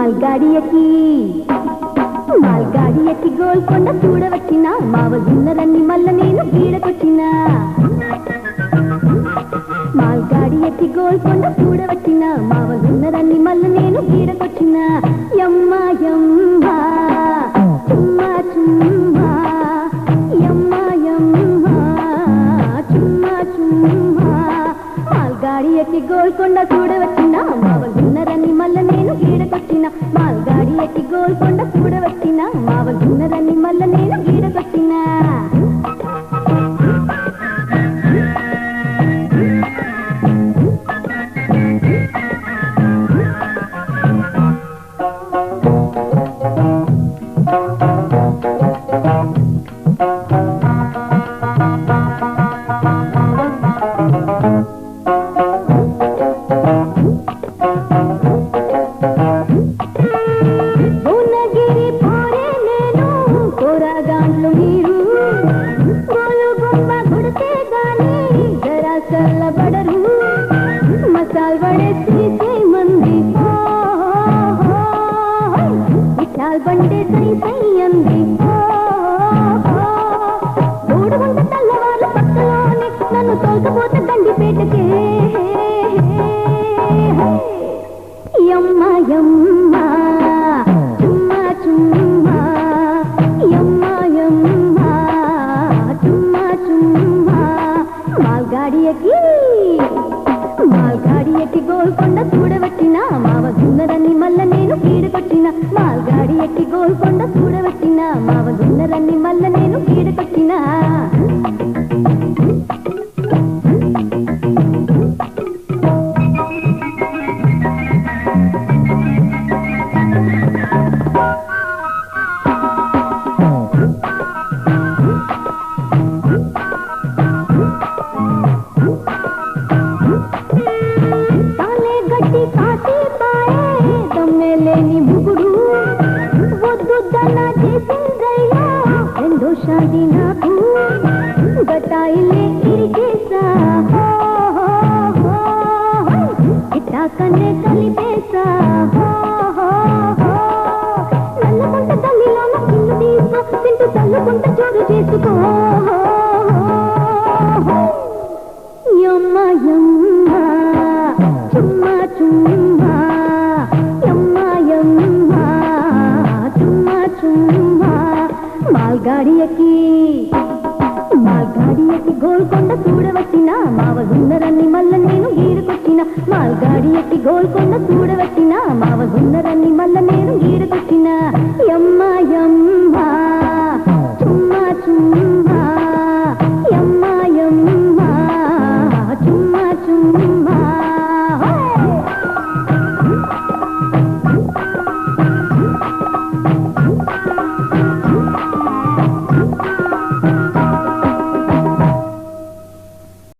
మాల్గాడి ఎక్కి మాల్గాడి ఎక్కి గోల్కొండ చూడవచ్చిన మావలున్నరన్ని మల్ల నేను గీడకొచ్చిన మాల్గాడి ఎక్కి గోల్కొండ చూడవచ్చిన మావలున్నరన్ని మల్ల నేను గీడకొచ్చిన యమ్మ యమ్మ. మాల్గాడి ఎక్కి గోల్కొండ చూడవచ్చిన. మావ మావలున్నరన్ని మల్ల నేను గీడకొచ్చిన. మాల్గాడి ఎక్కి గోల్కొండ చూడవచ్చిన. మావ మావలున్నరన్ని మల్ల నేను గీడకొచ్చిన. thank you విఠాల్ బండే సై సై అంది ఊడుగుంట తెల్లవాళ్ళ పక్కలోనే నన్ను తోలుకపోతే దండిపేటకే యమ్మ యమ్మ చుమ్మ చుమ్మ యమ్మ యమ్మ చుమ్మ చుమ్మ మాల్గాడి ఎక్కి గోల్కొండ చూడవచ్చిన మావ గున్నరన్ని మల్ల నేను కీడకొచ్చిన ఎందో షాది నాకు గటాయిలే ఇరిగేసా హో, హో, హో, హో. ఇట్టా కన్నే కలిపేసా. హో, హో, నల్లకుంట తల్లిలోన తీసుకో తింటూ తల్లుకుంట చోరు చేసుకో. యమ్మ యమ్మ చుమ్మ చుమ్మ యమ్మ యమ్మ చుమ్మ చుమ్మ. మాల్గాడియకి మాల్గాడియకి గోల్కొండ చూడవచ్చిన మావగున్నరన్ని మల్ల నేను గీడుకొచ్చిన మాల్గాడియకి గోల్కొండ చూడవచ్చిన మావగున్నరన్ని మల్ల నేను గీడుకొచ్చిన